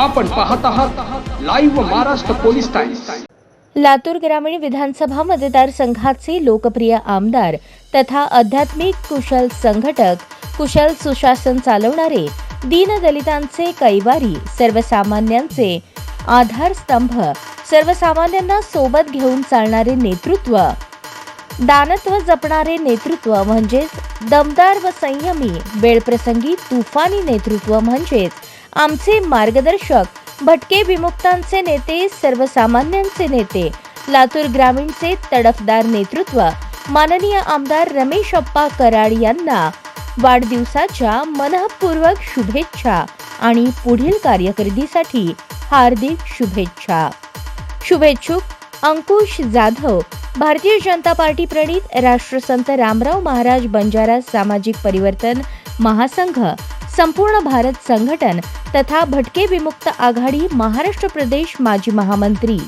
आपण पाहत आहात live Maharashtra police Times Latur ग्रामीण विधानसभा मतदारसंघाचे लोकप्रिय आमदार तथा आध्यात्मिक कुशल संघटक कुशल सुशासन चालवणारे दीनदलितांचे कैवारी सर्वसामान्यांचे आधारस्तंभ सर्वसामान्यांना सोबत घेऊन चालणारे नेतृत्व दानत्व जपणारे नेतृत्व म्हणजेच दमदार व संयमी वेळप्रसंगी तुफानी नेतृत्व म्हणजेच आमचे मार्गदर्शक भटके विमुक्तांचे नेते सर्वसामान्यांचे नेते लातूर ग्रामीणचे तडफदार नेतृत्व माननीय आमदार रमेश अप्पा कराड यांना वाढदिवसाच्या मनःपूर्वक शुभेच्छा आणि पुढील कार्यकिर्दीसाठी हार्दिक शुभेच्छा. शुभेच्छुक अंकुश जाधव भारतीय जनता पार्टी प्रणित राष्ट्रसंत रामराव महाराज बंजारा सामाजिक परिवर्तन महासंघ संपूर्ण भारत संघटन तथा भटके विमुक्त आघाडी महाराष्ट्र प्रदेश माजी महामंत्री.